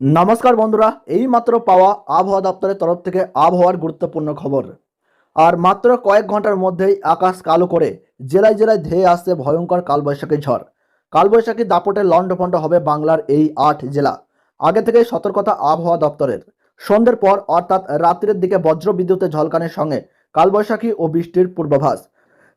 নমস্কার বন্ধুরা, এই মাত্র পাওয়া আবহাওয়া দপ্তরের তরফ থেকে আবহাওয়ার গুরুত্বপূর্ণ খবর। আর মাত্র কয়েক ঘণ্টার মধ্যেই আকাশ কালো করে জেলায় জেলায় ধেয়ে আসছে ভয়ঙ্কর কালবৈশাখী ঝড়। কালবৈশাখী দাপটে লণ্ডভণ্ড হবে বাংলার এই আট জেলা। আগে থেকেই সতর্কতা আবহাওয়া দপ্তরের। সন্ধ্যের পর অর্থাৎ রাত্রের দিকে বজ্র বিদ্যুতের ঝলকানির সঙ্গে কালবৈশাখী ও বৃষ্টির পূর্বাভাস।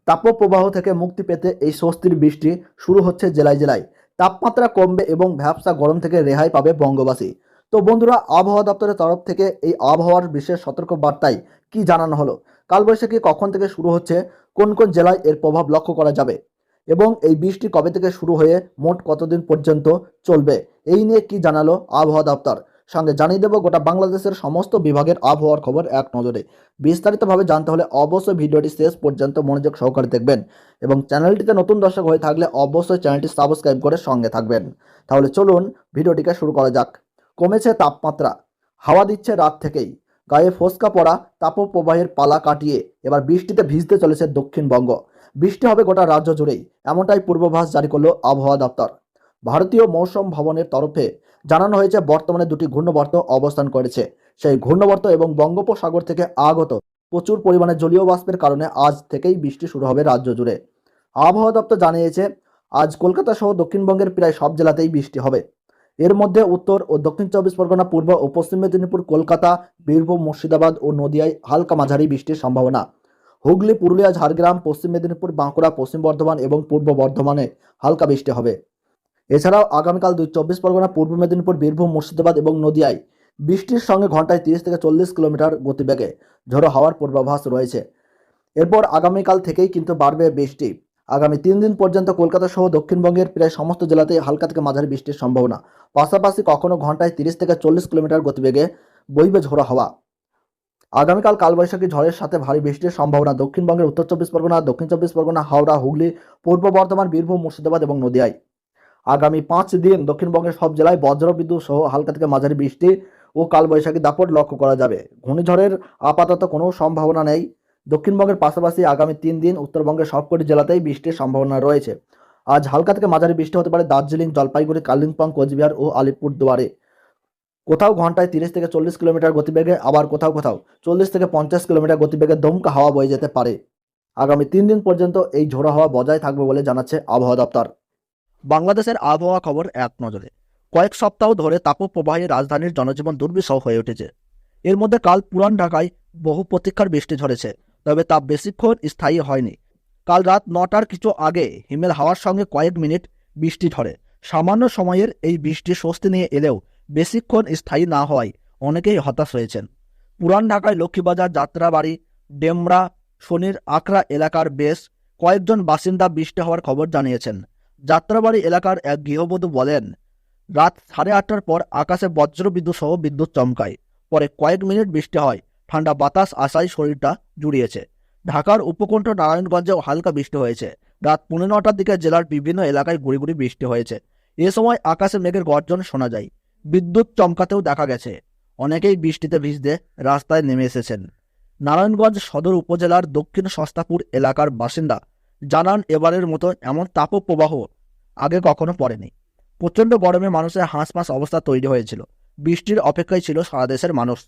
তাপপ্রবাহ থেকে মুক্তি পেতে এই স্বস্তির বৃষ্টি শুরু হচ্ছে জেলায় জেলায়। তাপমাত্রা কমবে এবং ভ্যাপসা গরম থেকে রেহাই পাবে বঙ্গবাসী। তো বন্ধুরা, আবহাওয়া দপ্তরের তরফ থেকে এই আবহাওয়ার বিশেষ সতর্ক বার্তায় কি জানানো হলো? কালবৈশাখী কখন থেকে শুরু হচ্ছে? কোন কোন জেলায় এর প্রভাব লক্ষ্য করা যাবে? এবং এই বৃষ্টি কবে থেকে শুরু হয়ে মোট কতদিন পর্যন্ত চলবে? এই নিয়ে কি জানালো আবহাওয়া দপ্তর? সঙ্গে জানিয়ে দেবো, গোটা বাংলাদেশের সমস্ত বিভাগের আবহাওয়ার খবর এক নজরে। বিস্তারিতভাবে জানতে হলে অবশ্যই ভিডিওটি শেষ পর্যন্ত মনোযোগ সহকারে দেখবেন এবং চ্যানেলটিতে নতুন দর্শক হয়ে থাকলে অবশ্যই চ্যানেলটি সাবস্ক্রাইব করে সঙ্গে থাকবেন। তাহলে চলুন ভিডিওটিকে শুরু করা যাক। কমেছে তাপমাত্রা, হাওয়া দিচ্ছে রাত থেকেই, গায়ে ফোসকা পড়া, তাপপ্রবাহের পালা কাটিয়ে এবার বৃষ্টিতে ভিজতে চলেছে দক্ষিণবঙ্গ। বৃষ্টি হবে গোটা রাজ্য জুড়েই, এমনটাই পূর্বাভাস জারি করল আবহাওয়া দপ্তর। ভারতীয় মৌসুম ভবনের তরফে জানানো হয়েছে বর্তমানে দুটি ঘূর্ণবর্ত অবস্থান করেছে। সেই ঘূর্ণবর্ত এবং বঙ্গোপসাগর থেকে আগত প্রচুর পরিমাণে জলীয় বাষ্পের কারণে আজ থেকেই বৃষ্টি শুরু হবে রাজ্য জুড়ে। আবহাওয়া দপ্তর জানিয়েছে, আজ কলকাতা সহ দক্ষিণবঙ্গের প্রায় সব জেলাতেই বৃষ্টি হবে। এর মধ্যে উত্তর ও দক্ষিণ চব্বিশ পরগনা, পূর্ব ও পশ্চিম মেদিনীপুর, কলকাতা, বীরভূম, মুর্শিদাবাদ ও নদিয়ায় হালকা মাঝারি বৃষ্টির সম্ভাবনা। হুগলি, পুরুলিয়া, ঝাড়গ্রাম, পশ্চিম মেদিনীপুর, বাঁকুড়া, পশ্চিম বর্ধমান এবং পূর্ব বর্ধমানে হালকা বৃষ্টি হবে। এছাড়াও আগামীকাল দুই চব্বিশ পরগনা, পূর্ব মেদিনীপুর, বীরভূম, মুর্শিদাবাদ এবং নদিয়ায় বৃষ্টির সঙ্গে ঘন্টায় তিরিশ থেকে চল্লিশ কিলোমিটার গতিবেগে ঝোড়ো হাওয়ার পূর্বাভাস রয়েছে। এরপর আগামীকাল থেকেই কিন্তু বাড়বে বৃষ্টি। আগামী তিন দিন পর্যন্ত কলকাতা সহ দক্ষিণবঙ্গের প্রায় সমস্ত জেলাতেই হালকা থেকে মাঝারি বৃষ্টির সম্ভাবনা। পাশাপাশি কখনো ঘন্টায় তিরিশ থেকে চল্লিশ কিলোমিটার গতিবেগে বইবে ঝোড়ো হাওয়া। আগামীকাল কালবৈশাখী ঝড়ের সাথে ভারী বৃষ্টির সম্ভাবনা দক্ষিণবঙ্গের উত্তর চব্বিশ পরগনা, দক্ষিণ চব্বিশ পরগনা, হাওড়া, হুগলি, পূর্ব বর্ধমান, বীরভূম, মুর্শিদাবাদ এবং নদিয়ায়। আগামী পাঁচ দিন দক্ষিণবঙ্গের সব জেলায় বজ্রবিদ্যুৎ সহ হালকা থেকে মাঝারি বৃষ্টি ও কালবৈশাখী দাপট লক্ষ্য করা যাবে। ঘূর্ণিঝড়ের আপাতত কোনো সম্ভাবনা নেই। দক্ষিণবঙ্গের পাশাপাশি আগামী তিন দিন উত্তরবঙ্গের সবকটি জেলাতেই বৃষ্টির সম্ভাবনা রয়েছে। আজ হালকা থেকে মাঝারি বৃষ্টি হতে পারে দার্জিলিং, জলপাইগুড়ি, কালিম্পং, কোচবিহার ও আলিপুরদুয়ারে। কোথাও ঘন্টায় তিরিশ থেকে চল্লিশ কিলোমিটার গতিবেগে, আবার কোথাও কোথাও চল্লিশ থেকে পঞ্চাশ কিলোমিটার গতিবেগে দমকা হাওয়া বয়ে যেতে পারে। আগামী তিন দিন পর্যন্ত এই ঝোড়ো হাওয়া বজায় থাকবে বলে জানাচ্ছে আবহাওয়া দপ্তর। বাংলাদেশের আবহাওয়া খবর এক নজরে। কয়েক সপ্তাহ ধরে তাপপ্রবাহে রাজধানীর জনজীবন দুর্বিষহ হয়ে উঠেছে। এর মধ্যে কাল পুরান ঢাকায় বহু প্রতীক্ষার বৃষ্টি ঝরেছে, তবে তা বেশিক্ষণ স্থায়ী হয়নি। কাল রাত নটার কিছু আগে হিমেল হাওয়ার সঙ্গে কয়েক মিনিট বৃষ্টি ঝরে সামান্য সময়ের এই বৃষ্টি স্বস্তি নিয়ে এলেও বেশিক্ষণ স্থায়ী না হওয়ায় অনেকেই হতাশ হয়েছেন। পুরান ঢাকায় লক্ষ্মীবাজার, যাত্রাবাড়ি, ডেমরা, শনির আখড়া এলাকার বেশ কয়েকজন বাসিন্দা বৃষ্টি হওয়ার খবর জানিয়েছেন। যাত্রাবাড়ি এলাকার এক গৃহবধূ বলেন, রাত সাড়ে আটটার পর আকাশে বজ্র বিদ্যুৎ সহ বিদ্যুৎ চমকায়। পরে কয়েক মিনিট বৃষ্টি হয়, ঠান্ডা বাতাস আসায় শরীরটা জুড়িয়েছে। ঢাকার উপকণ্ঠ নারায়ণগঞ্জেও হালকা বৃষ্টি হয়েছে। রাত পৌনে নটার দিকে জেলার বিভিন্ন এলাকায় গুড়ি গুড়ি বৃষ্টি হয়েছে। এ সময় আকাশে মেঘের গর্জন শোনা যায়। বিদ্যুৎ চমকাতেও দেখা গেছে। অনেকেই বৃষ্টিতে ভিজতে রাস্তায় নেমে এসেছেন। নারায়ণগঞ্জ সদর উপজেলার দক্ষিণ সস্তাপুর এলাকার বাসিন্দা জানান এবারের মতো এমন তাপ প্রবাহ আগে কখনো পড়েনি। প্রচণ্ড গরমে মানুষের হাঁসফাঁস অবস্থা তৈরি হয়েছিল। বৃষ্টির অপেক্ষায় ছিল সারা দেশের মানুষ।